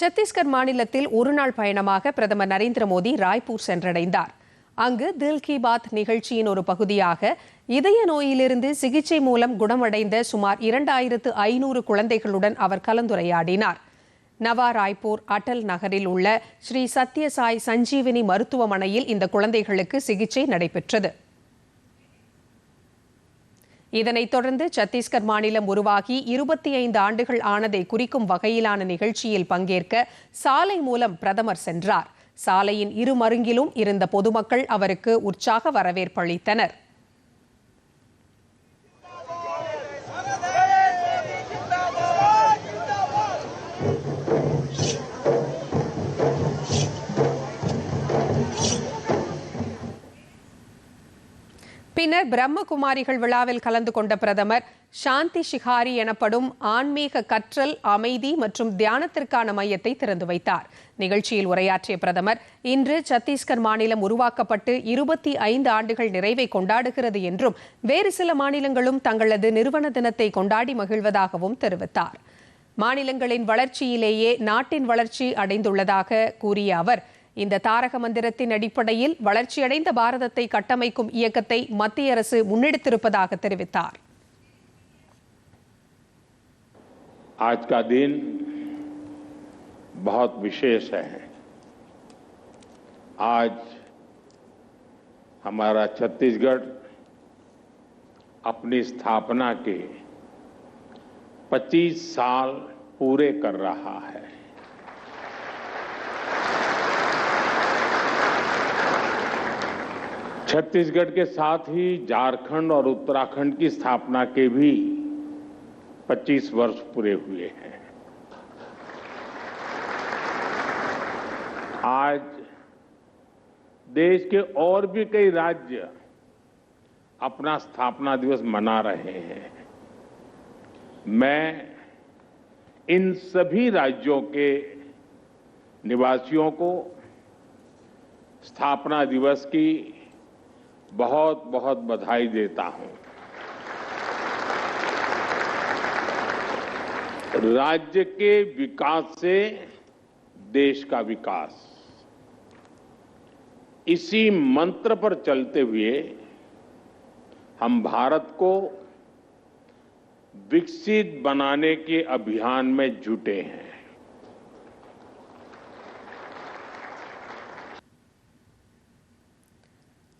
சத்தீஸ்கர் மாநிலத்தில் ஒருநாள் பயணமாக பிரதமர் நரேந்திர மோடி ராய்ப்பூர் சென்றடைந்தார் அங்கு தில் கி பாத் நிகழ்ச்சியின் ஒரு பகுதியாக இதய நோயிலிருந்து சிகிச்சை மூலம் குணமடைந்த சுமார் இரண்டாயிரத்து ஐநூறு குழந்தைகளுடன் அவர் கலந்துரையாடினார் நவா ராய்ப்பூர் அடல் நகரில் உள்ள ஸ்ரீ சத்யசாய் சஞ்சீவினி மருத்துவமனையில் இந்த குழந்தைகளுக்கு சிகிச்சை நடைபெற்றது இதனைத் தொடர்ந்து சத்தீஸ்கர் மாநிலம் உருவாகி இருபத்தி ஐந்து ஆண்டுகள் ஆனதை குறிக்கும் வகையிலான நிகழ்ச்சியில் பங்கேற்க சாலை மூலம் பிரதமர் சென்றார் சாலையின் இரு மருங்கிலும் இருந்த பொதுமக்கள் அவருக்கு உற்சாக வரவேற்பளித்தனா் பின்னர் பிரம்மகுமாரிகள் விழாவில் கலந்து கொண்ட பிரதமர் சாந்தி ஷிகாரி எனப்படும் ஆன்மீக கற்றல் அமைதி மற்றும் தியானத்திற்கான மையத்தை திறந்து வைத்தார் நிகழ்ச்சியில் உரையாற்றிய பிரதமர் இன்று சத்தீஸ்கர் மாநிலம் உருவாக்கப்பட்டு இருபத்தி ஐந்து ஆண்டுகள் நிறைவை கொண்டாடுகிறது என்றும் வேறு சில மாநிலங்களும் தங்களது நிறுவன தினத்தை கொண்டாடி மகிழ்வதாகவும் தெரிவித்தார் மாநிலங்களின் வளர்ச்சியிலேயே நாட்டின் வளர்ச்சி அடைந்துள்ளதாக கூறிய அவர் இந்த தாரகமந்திரத்தின் அடிபடியில் வளர்ச்சி அடைந்த பாரதத்தை கட்டமைப்புக்கு இயக்கத்தை மத்திய அரசு முன்னெடுத்து இருப்பதாக அறிவித்தார். આજ का दिन बहुत विशेष है। आज हमारा छत्तीसगढ़ अपनी स्थापना के 25 साल पूरे कर रहा है। छत्तीसगढ़ के साथ ही झारखंड और उत्तराखंड की स्थापना के भी 25 वर्ष पूरे हुए हैं आज देश के और भी कई राज्य अपना स्थापना दिवस मना रहे हैं मैं इन सभी राज्यों के निवासियों को स्थापना दिवस की बहुत बहुत बधाई देता हूं राज्य के विकास से देश का विकास इसी मंत्र पर चलते हुए हम भारत को विकसित बनाने के अभियान में जुटे हैं